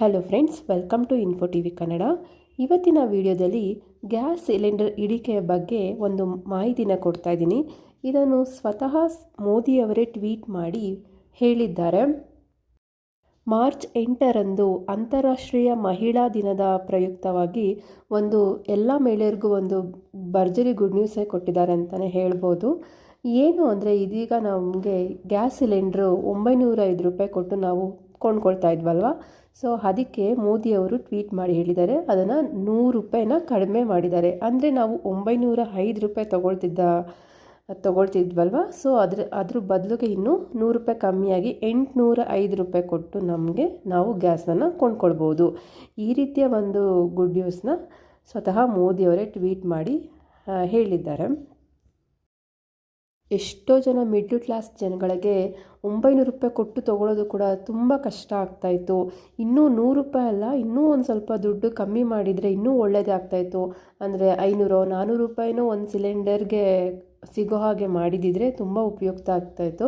Hello friends welcome to info T V Kannada ಇವತ್ತಿನ ವಿಡಿಯೋದಲ್ಲಿ gas cylinder ಇಳಿಕೆಯ ಬಗ್ಗೆ ಒಂದು ಮಾಹಿತಿನ ಕೊಡ್ತಾ ಇದ್ದೀನಿ. ಇದನ್ನು ಸ್ವತಃ ಮೋದಿಯವರೇ ಟ್ವೀಟ್ ಮಾಡಿ ಹೇಳಿದ್ದಾರೆ. ಮಾರ್ಚ್ ಎಂಟರಂದು ಅಂತಾರಾಷ್ಟ್ರೀಯ ಮಹಿಳಾ ದಿನದ ಪ್ರಯುಕ್ತವಾಗಿ ಒಂದು ಎಲ್ಲ ಮಹಿಳೆಯರಿಗೂ ಒಂದು ಭರ್ಜರಿ ಗುಡ್ ನ್ಯೂಸೇ ಕೊಟ್ಟಿದ್ದಾರೆ ಅಂತಲೇ ಹೇಳ್ಬೋದು. ಏನು ಅಂದರೆ ಇದೀಗ ನಮಗೆ ಗ್ಯಾಸ್ ಸಿಲಿಂಡ್ರು ಒಂಬೈನೂರ ಐದು ರೂಪಾಯಿ ಕೊಟ್ಟು ನಾವು ಕೊಂಡ್ಕೊಳ್ತಾ ಇದ್ವಲ್ವ? ಸೊ ಅದಕ್ಕೆ ಮೋದಿಯವರು ಟ್ವೀಟ್ ಮಾಡಿ ಹೇಳಿದ್ದಾರೆ. ಅದನ್ನು ನೂರು ರೂಪಾಯಿನ ಕಡಿಮೆ ಮಾಡಿದ್ದಾರೆ. ಅಂದರೆ ನಾವು ಒಂಬೈನೂರ ಐದು ರೂಪಾಯಿ ತೊಗೊಳ್ತಿದ್ದ, ತೊಗೊಳ್ತಿದ್ವಲ್ವ? ಸೊ ಅದ್ರ ಅದ್ರ ಬದಲಿಗೆ ಇನ್ನೂ ನೂರು ರೂಪಾಯಿ ಕಮ್ಮಿಯಾಗಿ ಎಂಟುನೂರ ಐದು ರೂಪಾಯಿ ಕೊಟ್ಟು ನಮಗೆ ನಾವು ಗ್ಯಾಸನ್ನು ಕೊಂಡ್ಕೊಳ್ಬೋದು. ಈ ರೀತಿಯ ಒಂದು ಗುಡ್ ನ್ಯೂಸ್ನ ಸ್ವತಃ ಮೋದಿಯವರೇ ಟ್ವೀಟ್ ಮಾಡಿ ಹೇಳಿದ್ದಾರೆ. ಎಷ್ಟೋ ಜನ ಮಿಡ್ಲ್ ಕ್ಲಾಸ್ ಜನಗಳಿಗೆ ಒಂಬೈನೂರು ರೂಪಾಯಿ ಕೊಟ್ಟು ತೊಗೊಳೋದು ಕೂಡ ತುಂಬ ಕಷ್ಟ ಆಗ್ತಾಯಿತ್ತು ಇನ್ನೂ ನೂರು ರೂಪಾಯಿ ಅಲ್ಲ, ಇನ್ನೂ ಒಂದು ಸ್ವಲ್ಪ ದುಡ್ಡು ಕಮ್ಮಿ ಮಾಡಿದರೆ ಇನ್ನೂ ಒಳ್ಳೆಯದೇ ಆಗ್ತಾಯಿತ್ತು ಅಂದರೆ ಐನೂರು ನಾನ್ನೂರು ರೂಪಾಯಿನೂ ಒಂದು ಸಿಲಿಂಡರ್ಗೆ ಸಿಗೋ ಹಾಗೆ ಮಾಡಿದಿದ್ರೆ ತುಂಬ ಉಪಯುಕ್ತ ಆಗ್ತಾಯಿತ್ತು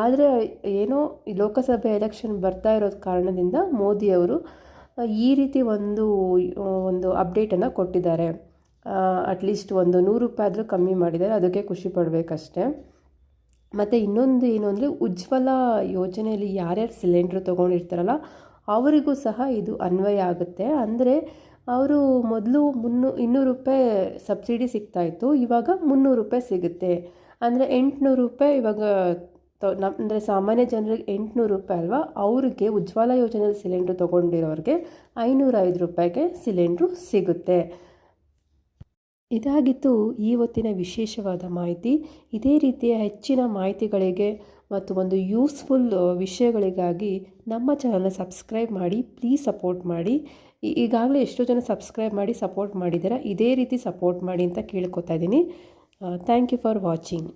ಆದರೆ ಏನೋ ಲೋಕಸಭೆ ಎಲೆಕ್ಷನ್ ಬರ್ತಾ ಇರೋದ ಕಾರಣದಿಂದ ಮೋದಿಯವರು ಈ ರೀತಿ ಒಂದು ಒಂದು ಅಪ್ಡೇಟನ್ನು ಕೊಟ್ಟಿದ್ದಾರೆ. ಅಟ್ಲೀಸ್ಟ್ ಒಂದು ನೂರು ರೂಪಾಯಿ ಆದರೂ ಕಮ್ಮಿ ಮಾಡಿದ್ದಾರೆ. ಅದಕ್ಕೆ ಖುಷಿ ಪಡಬೇಕಷ್ಟೆ. ಮತ್ತು ಇನ್ನೊಂದು ಏನು ಅಂದರೆ ಉಜ್ವಲ ಯೋಜನೆಯಲ್ಲಿ ಯಾರ್ಯಾರು ಸಿಲಿಂಡ್ರ್ ತೊಗೊಂಡಿರ್ತಾರಲ್ಲ, ಅವರಿಗೂ ಸಹ ಇದು ಅನ್ವಯ ಆಗುತ್ತೆ. ಅಂದರೆ ಅವರು ಮೊದಲು ಮುನ್ನೂ, ಇನ್ನೂರು ರೂಪಾಯಿ ಸಬ್ಸಿಡಿ ಸಿಗ್ತಾಯಿತ್ತು ಇವಾಗ ಮುನ್ನೂರು ರೂಪಾಯಿ ಸಿಗುತ್ತೆ. ಅಂದರೆ ಎಂಟುನೂರು ರೂಪಾಯಿ ಇವಾಗ ತೊ ನಮ್ಮ ಅಂದರೆ ಸಾಮಾನ್ಯ ಜನರಿಗೆ ಎಂಟುನೂರು ರೂಪಾಯಿ ಅಲ್ವಾ, ಅವ್ರಿಗೆ ಉಜ್ವಲ ಯೋಜನೆಯಲ್ಲಿ ಸಿಲಿಂಡ್ರ್ ತೊಗೊಂಡಿರೋರಿಗೆ ಐನೂರೈದು ರೂಪಾಯಿಗೆ ಸಿಲಿಂಡ್ರು ಸಿಗುತ್ತೆ. ಇದಾಗಿತ್ತು ಈ ಹೊತ್ತಿನ ವಿಶೇಷವಾದ ಮಾಹಿತಿ. ಇದೇ ರೀತಿಯ ಹೆಚ್ಚಿನ ಮಾಹಿತಿಗಳಿಗೆ ಮತ್ತು ಒಂದು ಯೂಸ್ಫುಲ್ ವಿಷಯಗಳಿಗಾಗಿ ನಮ್ಮ ಚಾನಲ್ನ ಸಬ್ಸ್ಕ್ರೈಬ್ ಮಾಡಿ, ಪ್ಲೀಸ್ ಸಪೋರ್ಟ್ ಮಾಡಿ. ಈಗಾಗಲೇ ಎಷ್ಟೋ ಜನ ಸಬ್ಸ್ಕ್ರೈಬ್ ಮಾಡಿ, ಸಪೋರ್ಟ್ ಮಾಡಿದ್ದೀರಾ. ಇದೇ ರೀತಿ ಸಪೋರ್ಟ್ ಮಾಡಿ ಅಂತ ಕೇಳ್ಕೊತಾ ಇದ್ದೀನಿ. Thank you for watching.